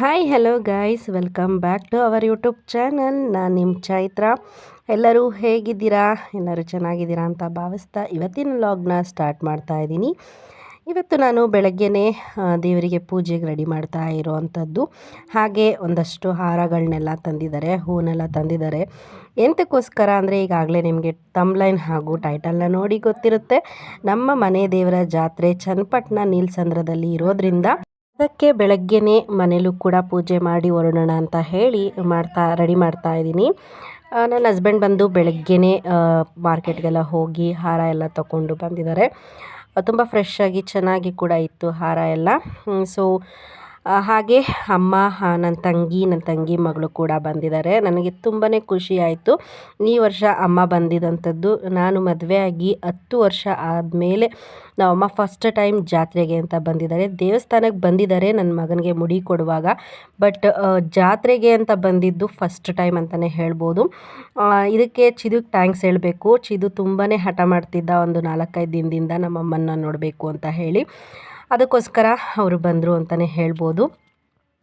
Hi hello guys welcome back to our YouTube channel ನಾನು ನಿಮ್ಮ ಚೈತ್ರ. ಎಲ್ಲರೂ ಹೇಗಿದ್ದೀರಾ? ಎಲ್ಲರೂ ಚೆನ್ನಾಗಿದ್ದೀರಾ ಅಂತ ಭಾವಿಸ್ತಾ ಇವತ್ತಿನ ಲಾಗ್ನ ಸ್ಟಾರ್ಟ್ ಮಾಡ್ತಾ ಇದ್ದೀನಿ. ಇವತ್ತು ನಾನು ಬೆಳಗ್ಗೆನೇ ದೇವರಿಗೆ ಪೂಜೆಗೆ ರೆಡಿ ಮಾಡ್ತಾ ಇರೋವಂಥದ್ದು. ಹಾಗೆ ಒಂದಷ್ಟು ಹಾರಗಳನ್ನೆಲ್ಲ ತಂದಿದ್ದಾರೆ ಹೂವನ್ನೆಲ್ಲ ತಂದಿದ್ದಾರೆ. ಎಂತಕ್ಕೋಸ್ಕರ ಅಂದರೆ ಈಗಾಗಲೇ ನಿಮಗೆ ತಮ್ಲೈನ್ ಹಾಗೂ ಟೈಟಲ್ನ ನೋಡಿ ಗೊತ್ತಿರುತ್ತೆ. ನಮ್ಮ ಮನೆ ದೇವರ ಜಾತ್ರೆ ಚನ್ನಪಟ್ಟಣ ನೀಲ್ಸಂದ್ರದಲ್ಲಿ ಇರೋದ್ರಿಂದ ಅದಕ್ಕೆ ಬೆಳಗ್ಗೆನೇ ಮನೇಲೂ ಕೂಡ ಪೂಜೆ ಮಾಡಿ ಹೊರಡೋಣ ಅಂತ ಹೇಳಿ ಮಾಡ್ತಾ, ರೆಡಿ ಮಾಡ್ತಾ ಇದ್ದೀನಿ. ನನ್ನ ಹಸ್ಬೆಂಡ್ ಬಂದು ಬೆಳಗ್ಗೆನೇ ಮಾರ್ಕೆಟ್ಗೆಲ್ಲ ಹೋಗಿ ಹಾರ ಎಲ್ಲ ತಗೊಂಡು ಬಂದಿದ್ದಾರೆ. ತುಂಬ ಫ್ರೆಶ್ ಆಗಿ ಚೆನ್ನಾಗಿ ಕೂಡ ಇತ್ತು ಹಾರ ಎಲ್ಲ. ಸೊ ಹಾಗೆ ಅಮ್ಮ ನನ್ನ ತಂಗಿ ನನ್ನ ತಂಗಿ ಮಗಳು ಕೂಡ ಬಂದಿದ್ದಾರೆ. ನನಗೆ ತುಂಬಾ ಖುಷಿ ಆಯಿತು. ಈ ವರ್ಷ ಅಮ್ಮ ಬಂದಿದ್ದಂಥದ್ದು ನಾನು ಮದುವೆ ಆಗಿ ಹತ್ತು ವರ್ಷ ಆದಮೇಲೆ ನಮ್ಮಮ್ಮ ಫಸ್ಟ್ ಟೈಮ್ ಜಾತ್ರೆಗೆ ಅಂತ ಬಂದಿದ್ದಾರೆ. ದೇವಸ್ಥಾನಕ್ಕೆ ಬಂದಿದ್ದಾರೆ ನನ್ನ ಮಗನಿಗೆ ಮುಡಿ ಕೊಡುವಾಗ. ಬಟ್ ಜಾತ್ರೆಗೆ ಅಂತ ಬಂದಿದ್ದು ಫಸ್ಟ್ ಟೈಮ್ ಅಂತಲೇ ಹೇಳ್ಬೋದು. ಇದಕ್ಕೆ ಚಿದುಗೆ ಥ್ಯಾಂಕ್ಸ್ ಹೇಳಬೇಕು. ಚಿದು ತುಂಬಾ ಹಠ ಮಾಡ್ತಿದ್ದ ಒಂದು ನಾಲ್ಕೈದು ದಿನದಿಂದ ನಮ್ಮಮ್ಮನ್ನ ನೋಡಬೇಕು ಅಂತ ಹೇಳಿ. ಅದಕ್ಕೋಸ್ಕರ ಅವರು ಬಂದರು ಅಂತಲೇ ಹೇಳ್ಬೋದು.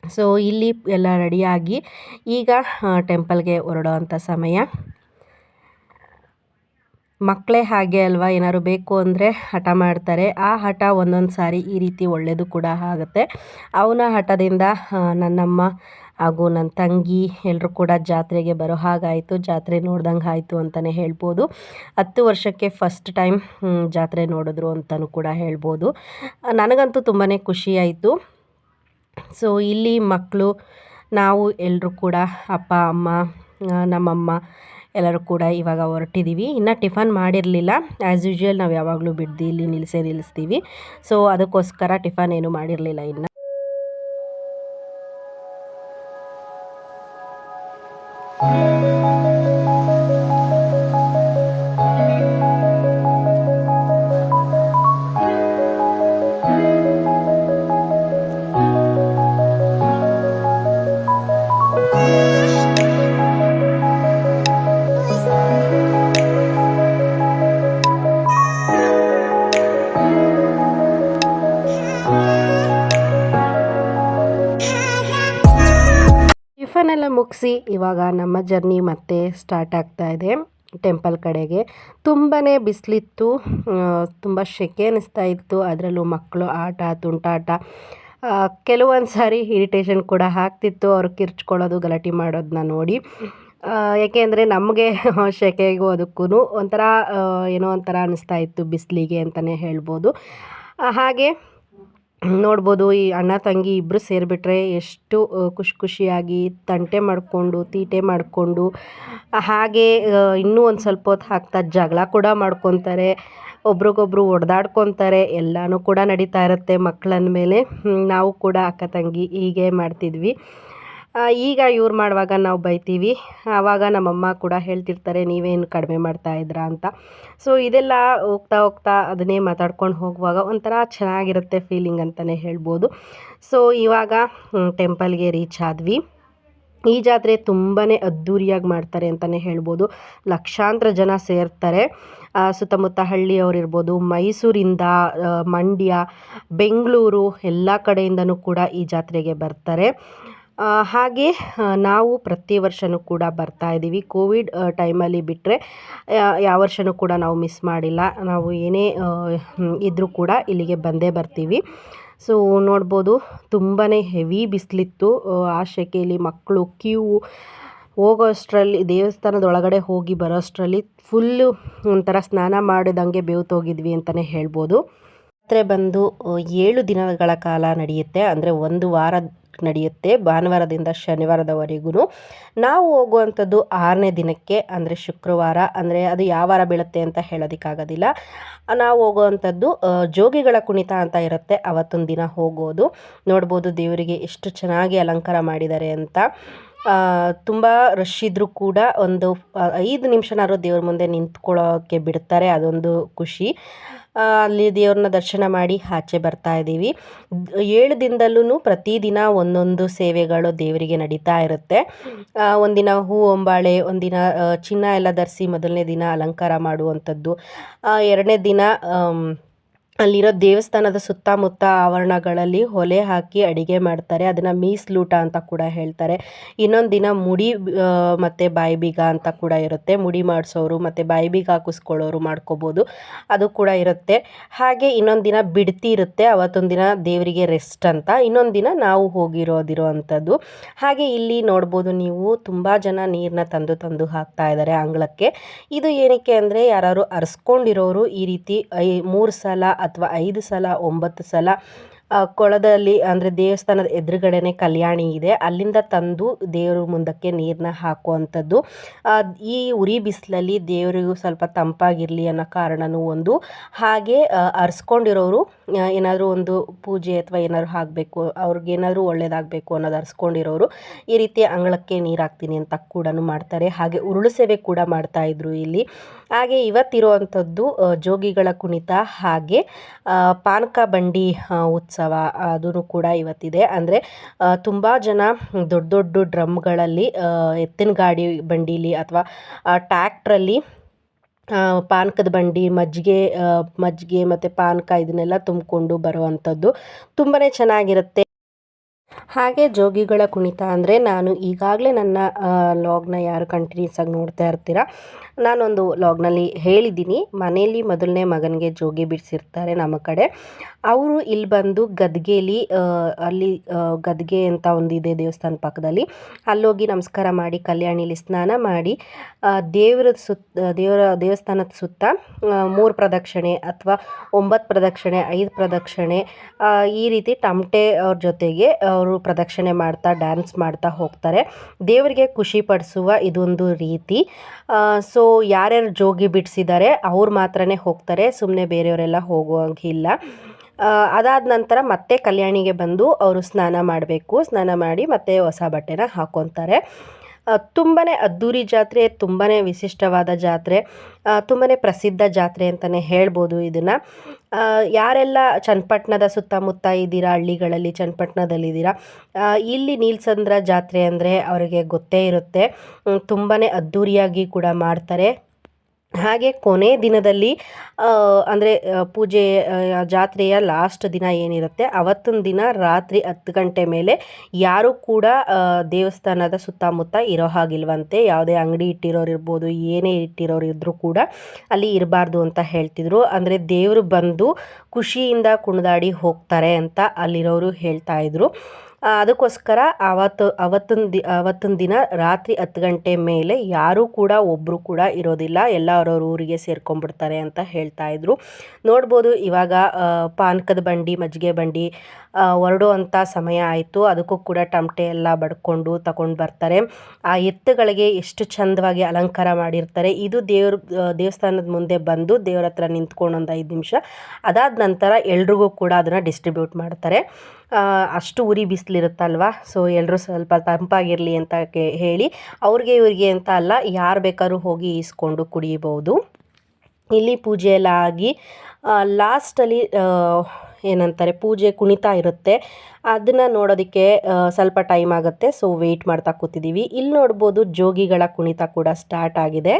ಸೊ ಇಲ್ಲಿ ಎಲ್ಲ ರೆಡಿಯಾಗಿ ಈಗ ಟೆಂಪಲ್ಗೆ ಹೊರಡೋ ಅಂಥ ಸಮಯ. ಮಕ್ಕಳೇ ಹಾಗೆ ಅಲ್ವಾ? ಏನಾದ್ರು ಬೇಕು ಅಂದರೆ ಹಠ ಮಾಡ್ತಾರೆ. ಆ ಹಠ ಒಂದೊಂದು ಸಾರಿ ಈ ರೀತಿ ಒಳ್ಳೆಯದು ಕೂಡ ಆಗುತ್ತೆ. ಅವನ ಹಠದಿಂದ ನನ್ನಮ್ಮ ಹಾಗೂ ನನ್ನ ತಂಗಿ ಎಲ್ಲರೂ ಕೂಡ ಜಾತ್ರೆಗೆ ಬರೋ ಹಾಗಾಯಿತು, ಜಾತ್ರೆ ನೋಡ್ದಂಗೆ ಆಯಿತು ಅಂತಲೇ ಹೇಳ್ಬೋದು. ಹತ್ತು ವರ್ಷಕ್ಕೆ ಫಸ್ಟ್ ಟೈಮ್ ಜಾತ್ರೆ ನೋಡಿದ್ರು ಅಂತಲೂ ಕೂಡ ಹೇಳ್ಬೋದು. ನನಗಂತೂ ತುಂಬಾ ಖುಷಿಯಾಯಿತು ಸೊ ಇಲ್ಲಿ ಮಕ್ಕಳು ನಾವು ಎಲ್ಲರೂ ಕೂಡ, ಅಪ್ಪ, ಅಮ್ಮ ನಮ್ಮಮ್ಮ ಎಲ್ಲರೂ ಕೂಡ ಇವಾಗ ಹೊರಟಿದ್ದೀವಿ ಇನ್ನು ಟಿಫನ್ ಮಾಡಿರಲಿಲ್ಲ. ಆ್ಯಸ್ ಯೂಶ್ವಲ್ ನಾವು ಯಾವಾಗಲೂ ಬಿಡ್ದು ಇಲ್ಲಿ ನಿಲ್ಲಿಸೇ ನಿಲ್ಲಿಸ್ತೀವಿ ಸೊ ಅದಕ್ಕೋಸ್ಕರ ಟಿಫನ್ ಏನು ಮಾಡಿರಲಿಲ್ಲ ಇನ್ನು. ಟಿಫನ್ ಇವಾಗ ನಮ್ಮ ಜರ್ನಿ ಮತ್ತೆ ಸ್ಟಾರ್ಟ್ ಆಗ್ತಾ ಇದೆ ಟೆಂಪಲ್ ಕಡೆಗೆ. ತುಂಬಾ ಬಿಸಿಲಿತ್ತು ತುಂಬ ಸೆಕೆ ಅನ್ನಿಸ್ತಾ ಇತ್ತು. ಅದರಲ್ಲೂ ಮಕ್ಕಳು ಆಟ ತುಂಟಾಟ ಕೆಲವೊಂದು ಸಾರಿ ಇರಿಟೇಷನ್ ಕೂಡ ಆಗ್ತಿತ್ತು. ಅವ್ರು ಕಿರ್ಚ್ಕೊಳ್ಳೋದು ಗಲಾಟೆ ಮಾಡೋದನ್ನ ನೋಡಿ. ಆ, ಯಾಕೆಂದರೆ ನಮಗೆ ಸೆಕೆಗೂ ಅದಕ್ಕೂ ಒಂಥರ ಏನೋ ಒಂಥರ ಅನ್ನಿಸ್ತಾ ಇತ್ತು ಬಿಸಿಲಿಗೆ ಅಂತಲೇ ಹೇಳ್ಬೋದು. ಹಾಗೆ ನೋಡ್ಬೋದು, ಈ ಅಣ್ಣ ತಂಗಿ ಇಬ್ಬರು ಸೇರಿಬಿಟ್ರೆ ಎಷ್ಟು ಖುಷಿ ಖುಷಿಯಾಗಿ ತಂಟೆ ಮಾಡಿಕೊಂಡು, ತೀಟೆ ಮಾಡಿಕೊಂಡು, ಹಾಗೆ ಇನ್ನೂ ಒಂದು ಸ್ವಲ್ಪ ಹೊತ್ತು ಹಾಕ್ತಾ ಜಗಳ ಕೂಡ ಮಾಡ್ಕೊತಾರೆ. ಒಬ್ರಿಗೊಬ್ರು ಹೊಡೆದಾಡ್ಕೊತಾರೆ ಎಲ್ಲನೂ ಕೂಡ ನಡೀತಾ ಇರುತ್ತೆ ಮಕ್ಕಳಂದ ಮೇಲೆ. ನಾವು ಕೂಡ ಅಕ್ಕ ತಂಗಿ ಹೀಗೆ ಮಾಡ್ತಿದ್ವಿ. ಈಗ ಇವ್ರು ಮಾಡುವಾಗ ನಾವು ಬೈತೀವಿ. ಆವಾಗ ನಮ್ಮಮ್ಮ ಕೂಡ ಹೇಳ್ತಿರ್ತಾರೆ, ನೀವೇನು ಕಡಿಮೆ ಮಾಡ್ತಾ ಇದ್ರಾ ಅಂತ. ಸೊ ಇದೆಲ್ಲ ಹೋಗ್ತಾ ಹೋಗ್ತಾ ಅದನ್ನೇ ಮಾತಾಡ್ಕೊಂಡು ಹೋಗುವಾಗ ಒಂಥರ ಚೆನ್ನಾಗಿರುತ್ತೆ ಫೀಲಿಂಗ್ ಅಂತಲೇ ಹೇಳ್ಬೋದು. ಸೊ ಇವಾಗ ಟೆಂಪಲ್ಗೆ ರೀಚ್ ಆದ್ವಿ. ಈ ಜಾತ್ರೆ ತುಂಬಾ ಅದ್ಧೂರಿಯಾಗಿ ಮಾಡ್ತಾರೆ ಅಂತಲೇ ಹೇಳ್ಬೋದು. ಲಕ್ಷಾಂತರ ಜನ ಸೇರ್ತಾರೆ. ಸುತ್ತಮುತ್ತ ಹಳ್ಳಿಯವರಿರ್ಬೋದು ಮೈಸೂರಿಂದ ಮಂಡ್ಯ, ಬೆಂಗಳೂರು, ಎಲ್ಲ ಕಡೆಯಿಂದನೂ ಕೂಡ ಈ ಜಾತ್ರೆಗೆ ಬರ್ತಾರೆ. ಹಾಗೆ ನಾವು ಪ್ರತಿ ವರ್ಷವೂ ಕೂಡ ಬರ್ತಾ ಇದ್ದೀವಿ. ಕೋವಿಡ್ ಟೈಮಲ್ಲಿ ಬಿಟ್ಟರೆ ಯಾವ ವರ್ಷವೂ ಕೂಡ ನಾವು ಮಿಸ್ ಮಾಡಿಲ್ಲ. ನಾವು ಏನೇ ಇದ್ದರೂ ಕೂಡ ಇಲ್ಲಿಗೆ ಬಂದೇ ಬರ್ತೀವಿ. ಸೊ, ನೋಡ್ಬೋದು ತುಂಬಾ ಹೆವಿ ಬಿಸಿಲಿತ್ತು. ಆ ಸೆಕೆಯಲ್ಲಿ ಮಕ್ಕಳು ಕ್ಯೂ ಹೋಗೋ ಅಷ್ಟರಲ್ಲಿ ದೇವಸ್ಥಾನದ ಒಳಗಡೆ ಹೋಗಿ ಬರೋ ಅಷ್ಟರಲ್ಲಿ ಫುಲ್ಲು ಒಂಥರ ಸ್ನಾನ ಮಾಡಿದಂಗೆ ಬೇವ್ತೋಗಿದ್ವಿ ಅಂತಲೇ ಹೇಳ್ಬೋದು. ಜಾತ್ರೆ ಬಂದು, ಏಳು ದಿನಗಳ ಕಾಲ ನಡೆಯುತ್ತೆ. ಅಂದರೆ ಒಂದು ವಾರ ನಡೆಯುತ್ತೆ ಭಾನುವಾರದಿಂದ ಶನಿವಾರದವರೆಗೂ ನಾವು ಹೋಗುವಂಥದ್ದು ಆರನೇ ದಿನಕ್ಕೆ, ಅಂದರೆ ಶುಕ್ರವಾರ, ಅಂದರೆ ಅದು ಯಾವ ವಾರ ಬೀಳುತ್ತೆ ಅಂತ ಹೇಳೋದಕ್ಕಾಗೋದಿಲ್ಲ. ನಾವು ಹೋಗುವಂಥದ್ದು ಜೋಗಿಗಳ ಕುಣಿತ ಅಂತ ಇರುತ್ತೆ, ಅವತ್ತೊಂದು ದಿನ ಹೋಗೋದು. ನೋಡ್ಬೋದು ದೇವರಿಗೆ ಎಷ್ಟು ಚೆನ್ನಾಗಿ ಅಲಂಕಾರ ಮಾಡಿದ್ದಾರೆ ಅಂತ. ತುಂಬ ರಶ್ ಇದ್ದರೂ ಕೂಡ ಒಂದು ಐದು ನಿಮಿಷನಾದ್ರು ದೇವ್ರ ಮುಂದೆ ನಿಂತ್ಕೊಳ್ಳೋಕ್ಕೆ ಬಿಡ್ತಾರೆ, ಅದೊಂದು ಖುಷಿ. ಅಲ್ಲಿ ದೇವ್ರನ್ನ ದರ್ಶನ ಮಾಡಿ ಆಚೆ ಬರ್ತಾ ಇದ್ದೀವಿ. ಏಳು ದಿನದಲ್ಲೂ ಪ್ರತಿದಿನ ಒಂದೊಂದು ಸೇವೆಗಳು ದೇವರಿಗೆ ನಡೀತಾ ಇರುತ್ತೆ. ಒಂದಿನ ಹೂ ಒಂಬಾಳೆ, ಒಂದಿನ ಚಿನ್ನ ಎಲ್ಲ ಧರಿಸಿ ಮೊದಲನೇ ದಿನ ಅಲಂಕಾರ ಮಾಡುವಂಥದ್ದು. ಎರಡನೇ ದಿನ ಅಲ್ಲಿರೋ ದೇವಸ್ಥಾನದ ಸುತ್ತಮುತ್ತ ಆವರಣಗಳಲ್ಲಿ ಒಲೆ ಹಾಕಿ ಅಡಿಗೆ ಮಾಡ್ತಾರೆ. ಅದನ್ನು ಮೀಸ್ಲೂಟ ಅಂತ ಕೂಡ ಹೇಳ್ತಾರೆ. ಇನ್ನೊಂದು ದಿನ ಮುಡಿ ಮತ್ತು ಬಾಯಿ ಬೀಗ ಅಂತ ಕೂಡ ಇರುತ್ತೆ. ಮುಡಿ ಮಾಡಿಸೋರು ಮತ್ತು ಬಾಯಿ ಬೀಗ ಹಾಕಿಸ್ಕೊಳ್ಳೋರು ಮಾಡ್ಕೋಬೋದು. ಅದು ಕೂಡ ಇರುತ್ತೆ. ಹಾಗೆ ಇನ್ನೊಂದು ದಿನ ಬಿಡ್ತಿ ಇರುತ್ತೆ. ಅವತ್ತೊಂದು ದಿನ ದೇವರಿಗೆ ರೆಸ್ಟ್ ಅಂತ. ಇನ್ನೊಂದು ದಿನ ನಾವು ಹೋಗಿರೋದಿರೋ ಅಂಥದ್ದು. ಹಾಗೆ ಇಲ್ಲಿ ನೋಡ್ಬೋದು ನೀವು ತುಂಬ ಜನ ನೀರನ್ನ ತಂದು ತಂದು ಹಾಕ್ತಾ ಇದ್ದಾರೆ ಅಂಗಳಕ್ಕೆ. ಇದು ಏನಕ್ಕೆ ಅಂದರೆ ಯಾರು ಅರ್ಸ್ಕೊಂಡಿರೋರು ಈ ರೀತಿ ಮೂರು ಸಲ ಅಥವಾ ಐದು ಸಲ ಒಂಬತ್ತು ಸಲ ಕೊಳದಲ್ಲಿ ಅಂದರೆ ದೇವಸ್ಥಾನದ ಎದುರುಗಡೆನೆ ಕಲ್ಯಾಣಿ ಇದೆ. ಅಲ್ಲಿಂದ ತಂದು ದೇವರು ಮುಂದಕ್ಕೆ ನೀರನ್ನ ಹಾಕುವಂಥದ್ದು. ಈ ಉರಿ ಬಿಸಿಲಲ್ಲಿ ದೇವರಿಗೂ ಸ್ವಲ್ಪ ತಂಪಾಗಿರಲಿ ಅನ್ನೋ ಕಾರಣನೂ ಒಂದು. ಹಾಗೆ ಅರ್ಸ್ಕೊಂಡಿರೋರು ಏನಾದರೂ ಒಂದು ಪೂಜೆ ಅಥವಾ ಏನಾದರೂ ಹಾಕಬೇಕು ಅವ್ರಿಗೇನಾದರೂ ಒಳ್ಳೇದಾಗಬೇಕು ಅನ್ನೋದು ಅರ್ಸ್ಕೊಂಡಿರೋರು ಈ ರೀತಿ ಅಂಗಳಕ್ಕೆ ನೀರು ಹಾಕ್ತೀನಿ ಅಂತ ಕೂಡ ಮಾಡ್ತಾರೆ. ಹಾಗೆ ಉರುಳು ಸೇವೆ ಕೂಡ ಮಾಡ್ತಾ ಇದ್ರು ಇಲ್ಲಿ. ಹಾಗೆ ಇವತ್ತಿರುವಂಥದ್ದು ಜೋಗಿಗಳ ಕುಣಿತ. ಹಾಗೆ ಪಾನಕ ಬಂಡಿ ಆ, ಉತ್ಸವ ಅದೂ ಕೂಡ ಇವತ್ತಿದೆ. ಅಂದರೆ ತುಂಬ ಜನ ದೊಡ್ಡ ದೊಡ್ಡ ಡ್ರಮ್ಗಳಲ್ಲಿ ಎತ್ತಿನ ಗಾಡಿ ಬಂಡೀಲಿ ಅಥವಾ ಟ್ಯಾಕ್ಟ್ರಲ್ಲಿ ಪಾನಕದ ಬಂಡಿ, ಮಜ್ಜಿಗೆ ಮಜ್ಜಿಗೆ ಮತ್ತು ಪಾನಕ ಇದನ್ನೆಲ್ಲ ತುಂಬಿಕೊಂಡು ಬರುವಂಥದ್ದು ತುಂಬಾ ಚೆನ್ನಾಗಿರುತ್ತೆ. ಹಾಗೆ ಜೋಗಿಗಳ ಕುಣಿತ ಅಂದರೆ, ನಾನು ಈಗಾಗಲೇ ನನ್ನ ಲಾಗ್ನ ಯಾರು ಕಂಟಿನ್ಯೂಸ್ ಆಗಿ ನೋಡ್ತಾ ಇರ್ತೀರ ನಾನೊಂದು ಲಾಗ್ನಲ್ಲಿ ಹೇಳಿದ್ದೀನಿ. ಮನೆಯಲ್ಲಿ ಮೊದಲನೇ ಮಗನಿಗೆ ಜೋಗಿ ಬಿಡಿಸಿರ್ತಾರೆ ನಮ್ಮ ಕಡೆ. ಅವರು ಇಲ್ಲಿ ಬಂದು ಗದ್ಗೆಲಿ ಅಲ್ಲಿ ಗದ್ಗೆ ಅಂತ ಒಂದಿದೆ ದೇವಸ್ಥಾನ ಪಕ್ಕದಲ್ಲಿ. ಅಲ್ಲೋಗಿ ನಮಸ್ಕಾರ ಮಾಡಿ, ಕಲ್ಯಾಣಿಲಿ ಸ್ನಾನ ಮಾಡಿ ದೇವರ ಸುತ್ತ, ದೇವರ ದೇವಸ್ಥಾನದ ಸುತ್ತ ಮೂರು ಪ್ರದಕ್ಷಿಣೆ ಅಥವಾ ಒಂಬತ್ತು ಪ್ರದಕ್ಷಿಣೆ, ಐದು ಪ್ರದಕ್ಷಿಣೆ ಈ ರೀತಿ ಟಮಟೆ ಅವ್ರ ಜೊತೆಗೆ ಅವರು ಪ್ರದಕ್ಷಿಣೆ ಮಾಡ್ತಾ ಡ್ಯಾನ್ಸ್ ಮಾಡ್ತಾ ಹೋಗ್ತಾರೆ. ದೇವರಿಗೆ ಖುಷಿ ಪಡಿಸುವ ಇದೊಂದು ರೀತಿ. ಸೊ ಯಾರ್ಯಾರು ಜೋಗಿ ಬಿಡಿಸಿದ್ದಾರೆ ಅವ್ರು ಮಾತ್ರನೇ ಹೋಗ್ತಾರೆ ಸುಮ್ಮನೆ ಬೇರೆಯವರೆಲ್ಲ ಹೋಗುವಂಗಿಲ್ಲ ಅದಾದ ನಂತರ ಮತ್ತೆ ಕಲ್ಯಾಣಿಗೆ ಬಂದು ಅವರು ಸ್ನಾನ ಮಾಡಬೇಕು. ಸ್ನಾನ ಮಾಡಿ ಮತ್ತೆ ಹೊಸ ಬಟ್ಟೆನ ಹಾಕ್ಕೊತಾರೆ ತುಂಬಾ ಅದ್ಧೂರಿ ಜಾತ್ರೆ ತುಂಬಾ ವಿಶಿಷ್ಟವಾದ ಜಾತ್ರೆ ತುಂಬಾ ಪ್ರಸಿದ್ಧ ಜಾತ್ರೆ ಅಂತಲೇ ಹೇಳ್ಬೋದು ಇದನ್ನು. ಯಾರೆಲ್ಲ ಚನ್ನಪಟ್ಟಣದ ಸುತ್ತಮುತ್ತ ಇದ್ದೀರಾ, ಹಳ್ಳಿಗಳಲ್ಲಿ ಚನ್ನಪಟ್ಟಣದಲ್ಲಿದ್ದೀರಾ ಇಲ್ಲಿ ನೀಲ್ಸಂದ್ರ ಜಾತ್ರೆ ಅಂದರೆ ಅವರಿಗೆ ಗೊತ್ತೇ ಇರುತ್ತೆ. ತುಂಬಾ ಅದ್ಧೂರಿಯಾಗಿ ಕೂಡ ಮಾಡ್ತಾರೆ. ಹಾಗೆ ಕೊನೆ ದಿನದಲ್ಲಿ ಅಂದರೆ ಪೂಜೆ ಜಾತ್ರೆಯ ಲಾಸ್ಟ್ ದಿನ ಏನಿರುತ್ತೆ, ಅವತ್ತಿನ ದಿನ ರಾತ್ರಿ ಹತ್ತು ಗಂಟೆ ಮೇಲೆ ಯಾರೂ ಕೂಡ ದೇವಸ್ಥಾನದ ಸುತ್ತಮುತ್ತ ಇರೋ ಹಾಗಿಲ್ವಂತೆ. ಯಾವುದೇ ಅಂಗಡಿ ಇಟ್ಟಿರೋರು ಇರ್ಬೋದು, ಏನೇ ಇಟ್ಟಿರೋರು ಇದ್ದರೂ ಕೂಡ ಅಲ್ಲಿ ಇರಬಾರ್ದು ಅಂತ ಹೇಳ್ತಿದ್ರು. ಅಂದರೆ ದೇವರು ಬಂದು ಖುಷಿಯಿಂದ ಕುಣಿದಾಡಿ ಹೋಗ್ತಾರೆ ಅಂತ ಅಲ್ಲಿರೋರು ಹೇಳ್ತಾ ಇದ್ರು. ಅದಕ್ಕೋಸ್ಕರ ಅವತ್ತು ಅವತ್ತಿನ ದಿ, ಅವತ್ತಿನ ದಿನ ರಾತ್ರಿ ಹತ್ತು ಗಂಟೆ ಮೇಲೆ ಯಾರೂ ಕೂಡ ಒಬ್ಬರು ಕೂಡ ಇರೋದಿಲ್ಲ. ಎಲ್ಲ ಅವ್ರವ್ರ ಊರಿಗೆ ಸೇರ್ಕೊಂಡ್ಬಿಡ್ತಾರೆ ಅಂತ ಹೇಳ್ತಾ ಇದ್ರು. ನೋಡ್ಬೋದು ಇವಾಗ ಪಾನಕದ ಬಂಡಿ, ಮಜ್ಜಿಗೆ ಬಂಡಿ ಹೊರಡುವಂಥ ಸಮಯ ಆಯಿತು. ಅದಕ್ಕೂ ಕೂಡ ಟಮಟೆ ಎಲ್ಲ ಬಡ್ಕೊಂಡು ತಗೊಂಡು ಬರ್ತಾರೆ. ಆ ಎತ್ತುಗಳಿಗೆ ಎಷ್ಟು ಚಂದವಾಗಿ ಅಲಂಕಾರ ಮಾಡಿರ್ತಾರೆ. ಇದು ದೇವ್ರ ದೇವಸ್ಥಾನದ ಮುಂದೆ ಬಂದು ದೇವ್ರ ಹತ್ರ ನಿಂತ್ಕೊಂಡು ಒಂದು ಐದು ನಿಮಿಷ. ಅದಾದ ನಂತರ ಎಲ್ರಿಗೂ ಕೂಡ ಅದನ್ನು ಡಿಸ್ಟ್ರಿಬ್ಯೂಟ್ ಮಾಡ್ತಾರೆ. ಅಷ್ಟು ಉರಿ ಬಿಸಿಲಿರುತ್ತಲ್ವ? ಸೊ ಎಲ್ಲರೂ ಸ್ವಲ್ಪ ತಂಪಾಗಿರಲಿ ಅಂತ ಹೇಳಿ. ಅವ್ರಿಗೆ ಇವ್ರಿಗೆ ಅಂತ ಅಲ್ಲ, ಯಾರು ಬೇಕಾದ್ರೂ ಹೋಗಿ ಈಸ್ಕೊಂಡು ಕುಡಿಯಬಹುದು ಇಲ್ಲಿ ಪೂಜೆ ಎಲ್ಲ ಆಗಿ ಲಾಸ್ಟಲ್ಲಿ ಏನಂತಾರೆ, ಪೂಜೆ ಕುಣಿತ ಇರುತ್ತೆ. ಅದನ್ನು ನೋಡೋದಕ್ಕೆ ಸ್ವಲ್ಪ ಟೈಮ್ ಆಗುತ್ತೆ. ಸೊ ವೆಯ್ಟ್ ಮಾಡ್ತಾ ಕೂತಿದ್ದೀವಿ ಇಲ್ಲಿ ನೋಡ್ಬೋದು ಜೋಗಿಗಳ ಕುಣಿತ ಕೂಡ ಸ್ಟಾರ್ಟ್ ಆಗಿದೆ.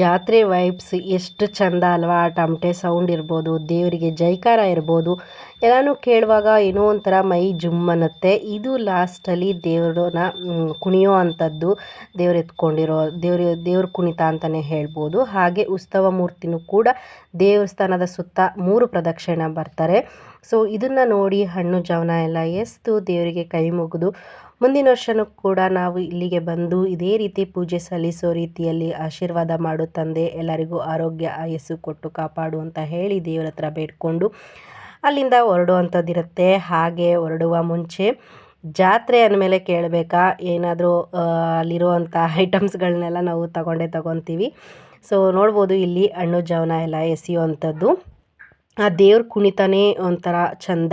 ಜಾತ್ರೆ ವೈಬ್ಸ್ ಎಷ್ಟು ಚಂದ ಅಲ್ವಾ? ಆ ಟಮಟೆ ಸೌಂಡ್ ಇರ್ಬೋದು, ದೇವರಿಗೆ ಜೈಕಾರ ಇರ್ಬೋದು. ಎಲ್ಲನೂ ಕೇಳುವಾಗ ಏನೋ ಒಂಥರ ಮೈ ಜುಮ್ ಅನ್ನತ್ತೆ. ಇದು ಲಾಸ್ಟಲ್ಲಿ ದೇವ್ರನ್ನ ಕುಣಿಯೋ ಅಂಥದ್ದು ದೇವ್ರು ಎತ್ಕೊಂಡಿರೋ, ದೇವ್ರ ದೇವ್ರ ಕುಣಿತ ಅಂತಲೇ ಹೇಳ್ಬೋದು. ಹಾಗೆ ಉತ್ಸವ ಮೂರ್ತಿನೂ ಕೂಡ ದೇವಸ್ಥಾನದ ಸುತ್ತ ಮೂರು ಪ್ರದಕ್ಷಿಣೆ ಬರ್ತಾರೆ. ಸೊ ಇದನ್ನು ನೋಡಿ ಹಣ್ಣು, ಜವನ ಎಲ್ಲ ಎಸ್ತು ದೇವರಿಗೆ ಕೈ ಮುಗಿದು ಮುಂದಿನ ವರ್ಷನೂ ಕೂಡ ನಾವು ಇಲ್ಲಿಗೆ ಬಂದು ಇದೇ ರೀತಿ ಪೂಜೆ ಸಲ್ಲಿಸೋ ರೀತಿಯಲ್ಲಿ ಆಶೀರ್ವಾದ ಮಾಡು ತಂದೆ, ಎಲ್ಲರಿಗೂ ಆರೋಗ್ಯ, ಆಯಸ್ಸು ಕೊಟ್ಟು ಕಾಪಾಡು ಅಂತ ಹೇಳಿ ದೇವರ ಹತ್ರ ಬೇಡ್ಕೊಂಡು ಅಲ್ಲಿಂದ ಹೊರಡುವಂಥದ್ದಿರುತ್ತೆ. ಹಾಗೆ ಹೊರಡುವ ಮುಂಚೆ ಜಾತ್ರೆ ಅಂದಮೇಲೆ ಕೇಳಬೇಕಾ? ಏನಾದರೂ ಅಲ್ಲಿರುವಂಥ ಐಟಮ್ಸ್ಗಳನ್ನೆಲ್ಲ ನಾವು ತಗೊಂಡೇ ತಗೊತೀವಿ. ಸೊ, ನೋಡ್ಬೋದು ಇಲ್ಲಿ ಹಣ್ಣು, ಜವನ ಎಲ್ಲ ಎಸೆಯುವಂಥದ್ದು. ಆ ದೇವ್ರ ಕುಣಿತನೇ ಒಂಥರ ಚಂದ.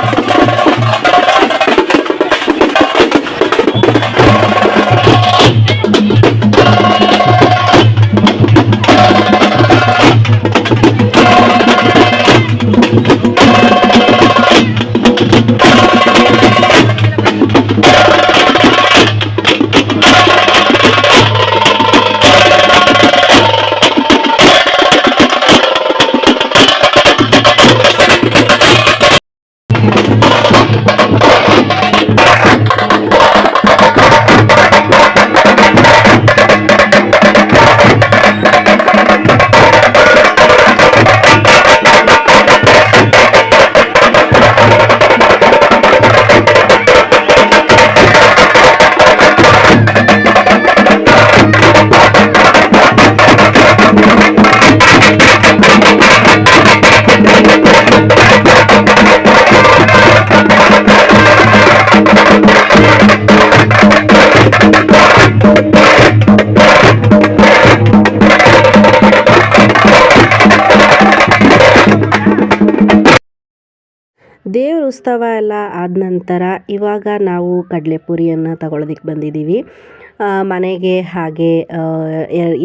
ಉತ್ಸವ ಎಲ್ಲ ಆದ ನಂತರ ಇವಾಗ ನಾವು ಕಡಲೆಪುರಿಯನ್ನು ತಗೊಳ್ಳೋದಕ್ಕೆ ಬಂದಿದ್ದೀವಿ ಮನೆಗೆ ಹಾಗೆ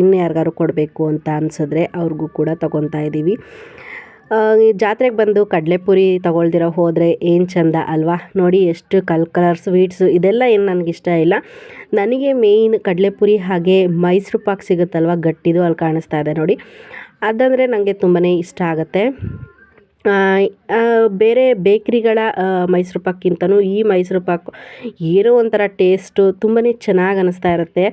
ಇನ್ನು ಯಾರಿಗಾರು ಕೊಡಬೇಕು ಅಂತ ಅನಿಸಿದ್ರೆ ಅವ್ರಿಗೂ ಕೂಡ ತಗೊತಾ ಇದ್ದೀವಿ ಜಾತ್ರೆಗೆ ಬಂದು ಕಡಲೆಪುರಿ ತಗೊಳ್ದಿರೋ ಹೋದರೆ ಏನು ಚಂದ ಅಲ್ವಾ? ನೋಡಿ ಎಷ್ಟು ಕಲ್ ಕಲರ್ ಸ್ವೀಟ್ಸು, ಇದೆಲ್ಲ ಏನು ನನಗಿಷ್ಟ ಇಲ್ಲ. ನನಗೆ ಮೇಯ್ನ್ ಕಡಲೆಪುರಿ ಹಾಗೆ ಮೈಸೂರು ಪಾಕ್ ಸಿಗುತ್ತಲ್ವ? ಗಟ್ಟಿದು ಅಲ್ಲಿ ಕಾಣಿಸ್ತಾ ಇದೆ ನೋಡಿ. ಅದಂದರೆ ನನಗೆ ತುಂಬಾ ಇಷ್ಟ ಆಗುತ್ತೆ. ಬೇರೆ ಬೇಕ್ರಿಗಳ ಮೈಸೂರು ಪಾಕ್ಕಿಂತನೂ ಈ ಮೈಸೂರು ಪಾಕ್ ಏನೋ ಒಂಥರ ಟೇಸ್ಟು ತುಂಬಾ ಚೆನ್ನಾಗಿ ಅನ್ನಿಸ್ತಾ ಇರುತ್ತೆ.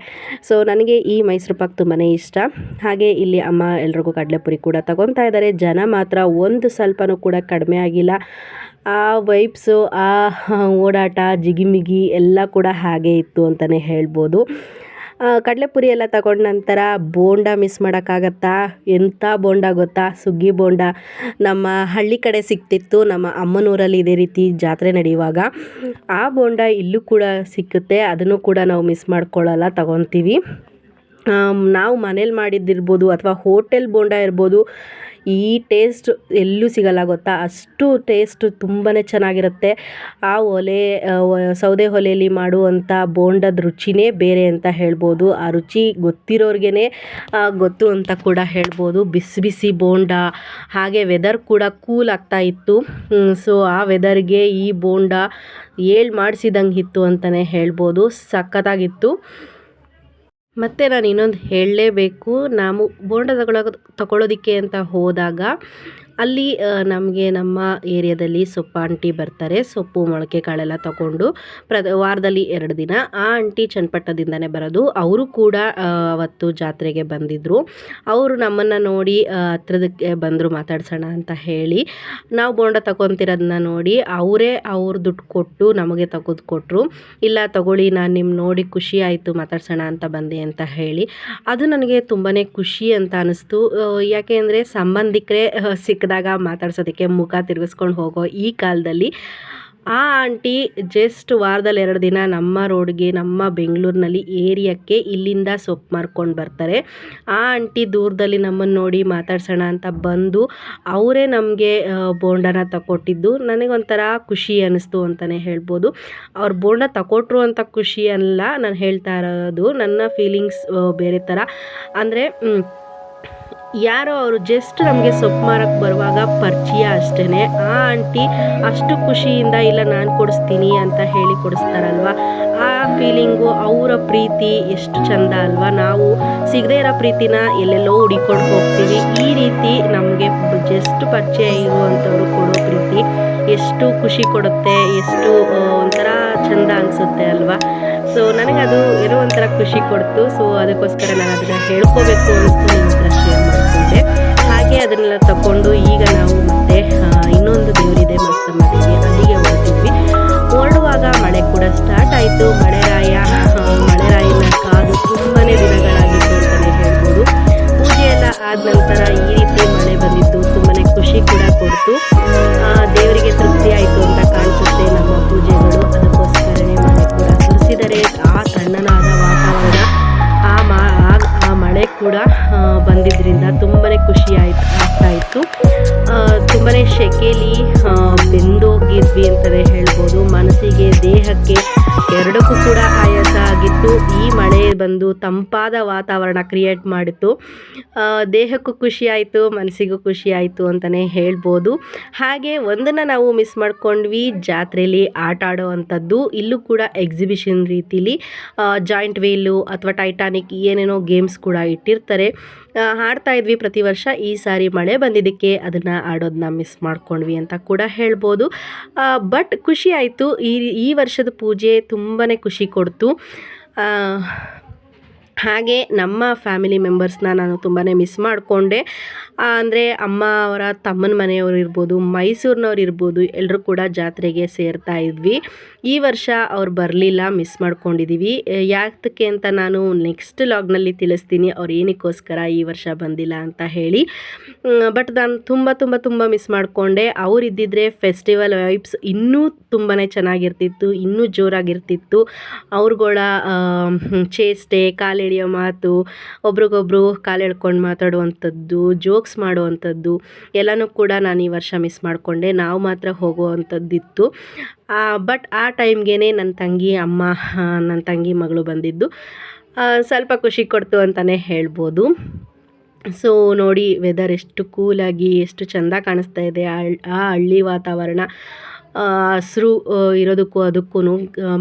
ಸೊ, ನನಗೆ ಈ ಮೈಸೂರು ಪಾಕ್ ತುಂಬಾ ಇಷ್ಟ. ಹಾಗೆ ಇಲ್ಲಿ ಅಮ್ಮ ಎಲ್ರಿಗೂ ಕಡಲೆಪುರಿ ಕೂಡ ತಗೊತಾ ಇದ್ದಾರೆ ಜನ ಮಾತ್ರ ಒಂದು ಸ್ವಲ್ಪನೂ ಕೂಡ ಕಡಿಮೆ ಆಗಿಲ್ಲ. ಆ ವೈಬ್ಸು ಆ ಓಡಾಟ, ಜಿಗಿಮಿಗಿ ಎಲ್ಲ ಕೂಡ ಹಾಗೆ ಇತ್ತು ಅಂತಲೇ ಹೇಳ್ಬೋದು. ಕಡಲೆಪುರಿ ಎಲ್ಲ ತಗೊಂಡ ನಂತರ ಬೋಂಡ ಮಿಸ್ ಮಾಡೋಕ್ಕಾಗತ್ತಾ? ಎಂಥ ಬೋಂಡ ಗೊತ್ತಾ? ಸುಗ್ಗಿ ಬೋಂಡ. ನಮ್ಮ ಹಳ್ಳಿ ಕಡೆ ಸಿಕ್ತಿತ್ತು, ನಮ್ಮ ಅಮ್ಮನೂರಲ್ಲಿ ಇದೇ ರೀತಿ ಜಾತ್ರೆ ನಡೆಯುವಾಗ. ಆ ಬೋಂಡ ಇಲ್ಲೂ ಕೂಡ ಸಿಕ್ಕುತ್ತೆ, ಅದನ್ನು ಕೂಡ ನಾವು ಮಿಸ್ ಮಾಡ್ಕೊಳ್ಳಲ್ಲ, ತಗೊತೀವಿ. ನಾವು ಮನೇಲಿ ಮಾಡಿದ್ದಿರ್ಬೋದು ಅಥವಾ ಹೋಟೆಲ್ ಬೋಂಡ ಇರ್ಬೋದು ಈ ಟೇಸ್ಟ್ ಎಲ್ಲೂ ಸಿಗಲ್ಲ, ಗೊತ್ತಾ? ಅಷ್ಟು ಟೇಸ್ಟ್ ತುಂಬಾ ಚೆನ್ನಾಗಿರುತ್ತೆ. ಆ ಒಲೆ ಸೌದೆ ಒಲೆಯಲ್ಲಿ ಮಾಡುವಂಥ ಬೋಂಡದ ರುಚಿನೇ ಬೇರೆ ಅಂತ ಹೇಳ್ಬೋದು. ಆ ರುಚಿ ಗೊತ್ತಿರೋರ್ಗೇ ಗೊತ್ತು ಅಂತ ಕೂಡ ಹೇಳ್ಬೋದು. ಬಿಸಿ ಬಿಸಿ ಬೋಂಡ, ಹಾಗೆ ವೆದರ್ ಕೂಡ ಕೂಲ್ ಆಗ್ತಾ ಇತ್ತು. ಸೊ ಆ ವೆದರ್ಗೆ ಈ ಬೋಂಡ ಏಳು ಮಾಡಿಸಿದಂಗೆ ಇತ್ತು ಅಂತಲೇ ಹೇಳ್ಬೋದು. ಸಖತ್ತಾಗಿತ್ತು. ಮತ್ತು ನಾನು ಇನ್ನೊಂದು ಹೇಳಲೇಬೇಕು. ನಾವು ಬೋಂಡ ತಗೊಳ್ಳೋ ತಗೊಳ್ಳೋದಕ್ಕೆ ಅಂತ ಹೋದಾಗ ಅಲ್ಲಿ ನಮಗೆ ನಮ್ಮ ಏರಿಯಾದಲ್ಲಿ ಸೊಪ್ಪು ಆಂಟಿ ಬರ್ತಾರೆ. ಸೊಪ್ಪು ಮೊಳಕೆ ಕಾಳೆಲ್ಲ ತಗೊಂಡು ಪ್ರ ವಾರದಲ್ಲಿ ಎರಡು ದಿನ ಆ ಆಂಟಿ ಚನ್ನಪಟ್ಟಣದಿಂದನೇ ಬರೋದು. ಅವರು ಕೂಡ ಅವತ್ತು ಜಾತ್ರೆಗೆ ಬಂದಿದ್ದರು ಅವರು ನಮ್ಮನ್ನು ನೋಡಿ ಹತ್ರದಕ್ಕೆ ಬಂದರು ಮಾತಾಡ್ಸೋಣ ಅಂತ ಹೇಳಿ. ನಾವು ಬೋಂಡ ತಗೊತಿರೋದನ್ನ ನೋಡಿ ಅವರೇ ಅವ್ರ ದುಡ್ಡು ಕೊಟ್ಟು ನಮಗೆ ತೆಗೆದು ಕೊಟ್ಟರು ಇಲ್ಲ ತಗೊಳ್ಳಿ ನಾನು ನಿಮ್ಮ ನೋಡಿ ಖುಷಿ ಆಯಿತು ಮಾತಾಡ್ಸೋಣ ಅಂತ ಬಂದೆ ಅಂತ ಹೇಳಿ. ಅದು ನನಗೆ ತುಂಬಾ ಖುಷಿ ಅಂತ ಅನ್ನಿಸ್ತು ಯಾಕೆ ಅಂದರೆ ಸಂಬಂಧಿಕರೇ ಆ, ಸಿಕ್ಕಿದಾಗ ಮಾತಾಡ್ಸೋದಕ್ಕೆ ಮುಖ ತಿರುಗಿಸ್ಕೊಂಡು ಹೋಗೋ ಈ ಕಾಲದಲ್ಲಿ ಆ ಆಂಟಿ ಜಸ್ಟ್ ವಾರದಲ್ಲಿ ಎರಡು ದಿನ ನಮ್ಮ ರೋಡ್ಗೆ, ನಮ್ಮ ಬೆಂಗಳೂರಿನಲ್ಲಿ ಏರಿಯಾಕ್ಕೆ ಇಲ್ಲಿಂದ ಸೊಪ್ಪು ಮಾರ್ಕೊಂಡು ಬರ್ತಾರೆ. ಆ ಆಂಟಿ ದೂರದಲ್ಲಿ ನಮ್ಮನ್ನು ನೋಡಿ ಮಾತಾಡ್ಸೋಣ ಅಂತ ಬಂದು ಅವರೇ ನಮಗೆ ಬೋಂಡನ ತಗೊಟ್ಟಿದ್ದು ನನಗೊಂಥರ ಖುಷಿ ಅನ್ನಿಸ್ತು ಅಂತಲೇ ಹೇಳ್ಬೋದು. ಅವ್ರು ಬೋಂಡ ತಗೊಟ್ರು ಅಂತ ಖುಷಿ ಅಲ್ಲ, ನಾನು ಹೇಳ್ತಾ ಇರೋದು. ನನ್ನ ಫೀಲಿಂಗ್ಸ್ ಬೇರೆ ಥರ. ಅಂದರೆ ಯಾರೋ ಅವರು ಜಸ್ಟ್ ನಮಗೆ ಸೊಪ್ಪು ಮಾರಕ್ಕೆ ಬರುವಾಗ ಪರಿಚಯ ಅಷ್ಟೇ ಆ ಆಂಟಿ ಅಷ್ಟು ಖುಷಿಯಿಂದ, ಇಲ್ಲ, ನಾನು ಕೊಡಿಸ್ತೀನಿ ಅಂತ ಹೇಳಿ ಕೊಡಿಸ್ತಾರಲ್ವ? ಆ ಫೀಲಿಂಗು ಅವರ ಪ್ರೀತಿ ಎಷ್ಟು ಚಂದ ಅಲ್ವಾ? ನಾವು ಸಿಗದೇ ಇರೋ ಪ್ರೀತಿನ ಎಲ್ಲೆಲ್ಲೋ ಹುಡಿಕೊಂಡು ಹೋಗ್ತೀವಿ. ಈ ರೀತಿ ನಮಗೆ ಜಸ್ಟ್ ಪರಿಚಯ ಇರುವಂಥವ್ರು ಕೊಡೋ ಪ್ರೀತಿ ಎಷ್ಟು ಖುಷಿ ಕೊಡುತ್ತೆ, ಎಷ್ಟು ಒಂಥರ ಚಂದ ಅನಿಸುತ್ತೆ ಅಲ್ವಾ? ಸೊ ನನಗದು ಏನೋ ಒಂಥರ ಖುಷಿ ಕೊಡ್ತು. ಸೊ ಅದಕ್ಕೋಸ್ಕರ ನಾನು ಅದನ್ನು ಹೇಳ್ಕೋಬೇಕು ಅನಿಸ್ತು ನಿಮ್ಮ ಅದನ್ನೆಲ್ಲ ತಗೊಂಡು ಈಗ ನಾವು ಮತ್ತೆ ಇನ್ನೊಂದು ದೇವರಿದೆ ಮಸ್ತಮ್ಮ ದೇವಿ ಅಲ್ಲಿಗೆ ಹೊರಟಿದ್ವಿ. ಹೊರಡುವಾಗ ಮಳೆ ಕೂಡ ಸ್ಟಾರ್ಟ್ ಆಯಿತು. ಮಳೆರಾಯ ಮಳೆ ರಾಯಿನ ಕಾದು ತುಂಬಾ ದಿನಗಳಾಗಿತ್ತು ಅಂತಲೇ ಹೇಳ್ಬೋದು. ಪೂಜೆ ಎಲ್ಲ ಆದ ನಂತರ ಈ ರೀತಿ ಮಳೆ ಬಂದಿತ್ತು. ತುಂಬಾ ಖುಷಿ ಕೂಡ ಕೊಡ್ತು. ದೇವರಿಗೆ ತೃಪ್ತಿ ಆಯಿತು ಅಂತ ಕಾಣಿಸುತ್ತೆ ನಮ್ಮ ಪೂಜೆಗಳು. ಅದಕ್ಕೋಸ್ಕರನೇ ಮಳೆ ಕೂಡ ಸುರಿಸಿದರೆ ಆ ತಣ್ಣನಾದ ಕೂಡ ಬಂದಿದ್ದರಿಂದ ತುಂಬಾನೇ ಖುಷಿ ಆಯ್ತು ಆಗ್ತಾ ಇತ್ತು. ಆ, ತುಂಬಾನೇ ಶೆಕೆಲಿ ಬೆಂದೋಗಿದ್ವಿ ಅಂತಲೇ ಹೇಳ್ಬೋದು. ಮನಸ್ಸಿಗೆ ದೇಹಕ್ಕೆ ಎರಡಕ್ಕೂ ಕೂಡ ಆಯಾಸ ಆಗಿತ್ತು. ಈ ಮಳೆ ಬಂದು ತಂಪಾದ ವಾತಾವರಣ ಕ್ರಿಯೇಟ್ ಮಾಡಿತ್ತು. ದೇಹಕ್ಕೂ ಖುಷಿಯಾಯಿತು ಮನಸ್ಸಿಗೂ ಖುಷಿಯಾಯಿತು ಅಂತಲೇ ಹೇಳ್ಬೋದು. ಹಾಗೆ ಒಂದನ್ನು ನಾವು ಮಿಸ್ ಮಾಡ್ಕೊಂಡ್ವಿ ಜಾತ್ರೆಯಲ್ಲಿ ಆಟ ಆಡೋ ಅಂಥದ್ದು ಇಲ್ಲೂ ಕೂಡ ಎಕ್ಸಿಬಿಷನ್ ರೀತಿಲಿ ಜಾಯಿಂಟ್ ವೀಲು ಅಥವಾ ಟೈಟಾನಿಕ್ ಏನೇನೋ ಗೇಮ್ಸ್ ಕೂಡ ಇಟ್ಟಿರ್ತಾರೆ. ಆ, ಆಡ್ತಾ ಇದ್ವಿ ಪ್ರತಿ ವರ್ಷ ಈ ಸಾರಿ ಮಳೆ ಬಂದಿದ್ದಕ್ಕೆ ಅದನ್ನು ಆಡೋದನ್ನ ಮಿಸ್ ಮಾಡ್ಕೊಂಡ್ವಿ ಅಂತ ಕೂಡ ಹೇಳ್ಬೋದು. ಬಟ್ ಖುಷಿ ಆಯಿತು. ಈ ಈ ವರ್ಷದ ಪೂಜೆ ತುಂಬಾ ಖುಷಿ ಕೊಡ್ತು. ಹಾಗೆ ನಮ್ಮ ಫ್ಯಾಮಿಲಿ ಮೆಂಬರ್ಸ್ನ ನಾನು ತುಂಬಾ ಮಿಸ್ ಮಾಡಿಕೊಂಡೆ. ಅಂದರೆ ಅಮ್ಮ ಅವರ ತಮ್ಮನ ಮನೆಯವರು ಇರ್ಬೋದು, ಮೈಸೂರಿನವ್ರು ಇರ್ಬೋದು ಎಲ್ಲರೂ ಕೂಡ ಜಾತ್ರೆಗೆ ಸೇರ್ತಾ ಇದ್ವಿ. ಈ ವರ್ಷ ಅವ್ರು ಬರಲಿಲ್ಲ, ಮಿಸ್ ಮಾಡ್ಕೊಂಡಿದ್ದೀವಿ ಯಾತಕ್ಕೆ ಅಂತ ನಾನು ನೆಕ್ಸ್ಟ್ ಲಾಗ್ನಲ್ಲಿ ತಿಳಿಸ್ತೀನಿ, ಅವ್ರು ಏನಕ್ಕೋಸ್ಕರ ಈ ವರ್ಷ ಬಂದಿಲ್ಲ ಅಂತ ಹೇಳಿ. ಬಟ್ ನಾನು ತುಂಬ ತುಂಬ ತುಂಬ ಮಿಸ್ ಮಾಡಿಕೊಂಡೆ. ಅವ್ರು ಇದ್ದಿದ್ರೆ ಫೆಸ್ಟಿವಲ್ ವೈಬ್ಸ್ ಇನ್ನೂ ತುಂಬಾ ಚೆನ್ನಾಗಿರ್ತಿತ್ತು, ಇನ್ನೂ ಜೋರಾಗಿರ್ತಿತ್ತು. ಅವ್ರುಗಳ ಚೇಷ್ಟೆ ಚೇಷ್ಟೆ ಕಾಲೆಳೆಯೋ ಮಾತು, ಒಬ್ರಿಗೊಬ್ರು ಕಾಲು ಎಳ್ಕೊಂಡು ಮಾತಾಡುವಂಥದ್ದು, ಜೋಕ್ಸ್ ಮಾಡುವಂಥದ್ದು, ಎಲ್ಲನೂ ಕೂಡ ನಾನು ಈ ವರ್ಷ ಮಿಸ್ ಮಾಡಿಕೊಂಡೆ. ನಾವು ಮಾತ್ರ ಹೋಗುವಂಥದ್ದಿತ್ತು. ಬಟ್ ಆ ಟೈಮ್ಗೆ ನನ್ನ ತಂಗಿ ಅಮ್ಮ ನನ್ನ ತಂಗಿ ಮಗಳು ಬಂದಿದ್ದು. ಸ್ವಲ್ಪ ಖುಷಿ ಕೊಡ್ತು ಅಂತಲೇ ಹೇಳ್ಬೋದು. ಸೊ, ನೋಡಿ ವೆದರ್ ಎಷ್ಟು ಕೂಲಾಗಿ ಎಷ್ಟು ಚೆಂದ ಕಾಣಿಸ್ತಾ ಇದೆ ಆ ಹಳ್ಳಿ ವಾತಾವರಣ. ಹಸಿರು ಇರೋದಕ್ಕೂ ಅದಕ್ಕೂ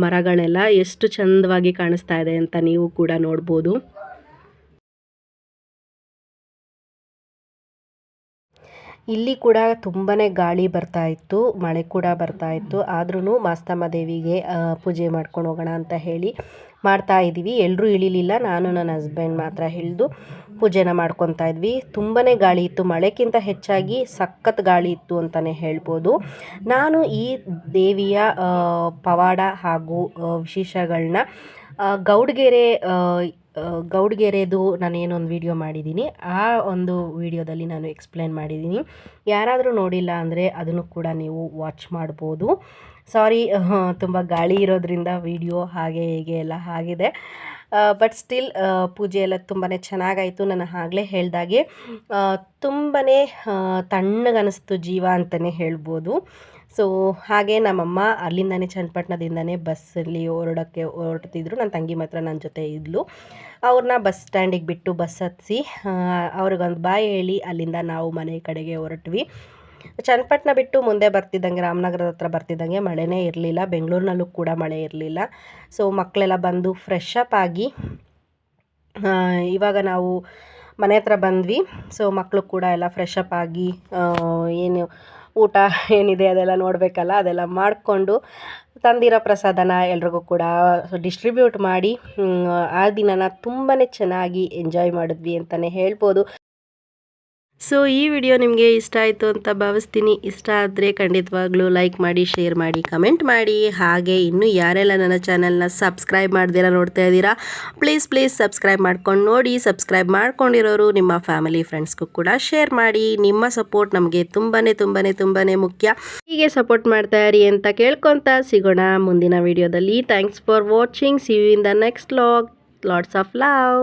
ಮರಗಳೆಲ್ಲ ಎಷ್ಟು ಚಂದವಾಗಿ ಕಾಣಿಸ್ತಾ ಇದೆ ಅಂತ ನೀವು ಕೂಡ ನೋಡ್ಬೋದು. ಇಲ್ಲಿ ಕೂಡ ತುಂಬಾ ಗಾಳಿ ಬರ್ತಾ ಇತ್ತು, ಮಳೆ ಕೂಡ ಬರ್ತಾ ಇತ್ತು. ಆದ್ರೂ ಮಾಸ್ತಮ್ಮ ದೇವಿಗೆ ಪೂಜೆ ಮಾಡ್ಕೊಂಡು ಹೋಗೋಣ ಅಂತ ಹೇಳಿ ಮಾಡ್ತಾ ಇದ್ದೀವಿ. ಎಲ್ಲರೂ ಇಳಿಲಿಲ್ಲ, ನಾನು ನನ್ನ ಹಸ್ಬೆಂಡ್ ಮಾತ್ರ ಇಳಿದು ಪೂಜೆನ ಮಾಡ್ಕೊತಾ ಇದ್ವಿ. ತುಂಬಾ ಗಾಳಿ ಇತ್ತು, ಮಳೆಕ್ಕಿಂತ ಹೆಚ್ಚಾಗಿ ಸಖತ್ ಗಾಳಿ ಇತ್ತು ಅಂತಲೇ ಹೇಳ್ಬೋದು. ನಾನು ಈ ದೇವಿಯ ಪವಾಡ ಹಾಗೂ ವಿಶೇಷಗಳನ್ನ ಗೌಡ್ಗೆರೆ ಗೌಡ್ಗೆರೆದು ನಾನು ಏನೊಂದು ವಿಡಿಯೋ ಮಾಡಿದ್ದೀನಿ ಆ ಒಂದು ವಿಡಿಯೋದಲ್ಲಿ ನಾನು ಎಕ್ಸ್ಪ್ಲೇನ್ ಮಾಡಿದ್ದೀನಿ ಯಾರಾದರೂ ನೋಡಿಲ್ಲ ಅಂದರೆ ಅದನ್ನು ಕೂಡ ನೀವು ವಾಚ್ ಮಾಡ್ಬೋದು. ಸಾರಿ ತುಂಬ ಗಾಳಿ ಇರೋದ್ರಿಂದ ವಿಡಿಯೋ ಹಾಗೆ ಹೀಗೆ ಎಲ್ಲ ಆಗಿದೆ. ಬಟ್ ಸ್ಟಿಲ್ ಪೂಜೆ ಎಲ್ಲ ತುಂಬಾ ಚೆನ್ನಾಗಾಯಿತು ನಾನು ಆಗಲೇ ಹೇಳ್ದಾಗೆ. ತುಂಬಾ ತಣ್ಣಗನಿಸ್ತು ಜೀವ ಅಂತಲೇ ಹೇಳ್ಬೋದು. ಸೊ ಹಾಗೆ ನಮ್ಮಮ್ಮ ಅಲ್ಲಿಂದನೇ ಚನ್ನಪಟ್ಟಣದಿಂದನೇ ಬಸ್ಸಲ್ಲಿ ಹೊರಡೋಕ್ಕೆ ಹೊರಡ್ತಿದ್ರು. ನನ್ನ ತಂಗಿ ಮಾತ್ರ ನನ್ನ ಜೊತೆ ಇದ್ಲು. ಅವ್ರನ್ನ ಬಸ್ ಸ್ಟ್ಯಾಂಡಿಗೆ ಬಿಟ್ಟು ಬಸ್ ಹತ್ತಿಸಿ ಅವ್ರಿಗೊಂದು ಬಾಯಿ ಹೇಳಿ ಅಲ್ಲಿಂದ ನಾವು ಮನೆ ಕಡೆಗೆ ಹೊರಟ್ವಿ. ಚನ್ನಪಟ್ಟಣ ಬಿಟ್ಟು ಮುಂದೆ ಬರ್ತಿದ್ದಂಗೆ, ರಾಮನಗರದ ಹತ್ರ ಬರ್ತಿದ್ದಂಗೆ ಮಳೆನೇ ಇರಲಿಲ್ಲ. ಬೆಂಗಳೂರಿನಲ್ಲೂ ಕೂಡ ಮಳೆ ಇರಲಿಲ್ಲ. ಸೊ ಮಕ್ಕಳೆಲ್ಲ ಬಂದು ಫ್ರೆಶ್ ಅಪ್ ಆಗಿ ಇವಾಗ ನಾವು ಮನೆ ಹತ್ರ ಬಂದ್ವಿ. ಸೊ ಮಕ್ಕಳು ಕೂಡ ಎಲ್ಲ ಫ್ರೆಶ್ ಅಪ್ ಆಗಿ ಏನು ಊಟ ಏನಿದೆ ಅದೆಲ್ಲ ನೋಡಬೇಕಲ್ಲ, ಅದೆಲ್ಲ ಮಾಡಿಕೊಂಡು ತಂದಿರೋ ಪ್ರಸಾದನ ಎಲ್ರಿಗೂ ಕೂಡ ಡಿಸ್ಟ್ರಿಬ್ಯೂಟ್ ಮಾಡಿ ಆ ದಿನನ ತುಂಬಾ ಚೆನ್ನಾಗಿ ಎಂಜಾಯ್ ಮಾಡಿದ್ವಿ ಅಂತಲೇ ಹೇಳ್ಬೋದು. ಸೊ ಈ ವಿಡಿಯೋ ನಿಮಗೆ ಇಷ್ಟ ಆಯಿತು ಅಂತ ಭಾವಿಸ್ತೀನಿ. ಇಷ್ಟ ಆದರೆ ಖಂಡಿತವಾಗ್ಲೂ ಲೈಕ್ ಮಾಡಿ ಶೇರ್ ಮಾಡಿ ಕಮೆಂಟ್ ಮಾಡಿ. ಹಾಗೆ ಇನ್ನೂ ಯಾರೆಲ್ಲ ನನ್ನ ಚಾನಲ್ನ ಸಬ್ಸ್ಕ್ರೈಬ್ ಮಾಡ್ದಿರ ನೋಡ್ತಾ ಇದ್ದೀರಾ ಪ್ಲೀಸ್ ಪ್ಲೀಸ್ ಸಬ್ಸ್ಕ್ರೈಬ್ ಮಾಡ್ಕೊಂಡು ನೋಡಿ. ಸಬ್ಸ್ಕ್ರೈಬ್ ಮಾಡ್ಕೊಂಡಿರೋರು ನಿಮ್ಮ ಫ್ಯಾಮಿಲಿ ಫ್ರೆಂಡ್ಸ್ಗೂ ಕೂಡ ಶೇರ್ ಮಾಡಿ. ನಿಮ್ಮ ಸಪೋರ್ಟ್ ನಮಗೆ ತುಂಬಾ ತುಂಬಾ ತುಂಬಾ ಮುಖ್ಯ. ಹೀಗೆ ಸಪೋರ್ಟ್ ಮಾಡ್ತಾ ಇರಿ ಅಂತ ಕೇಳ್ಕೊತ ಸಿಗೋಣ ಮುಂದಿನ ವಿಡಿಯೋದಲ್ಲಿ thanks for watching see you in the next log lots of love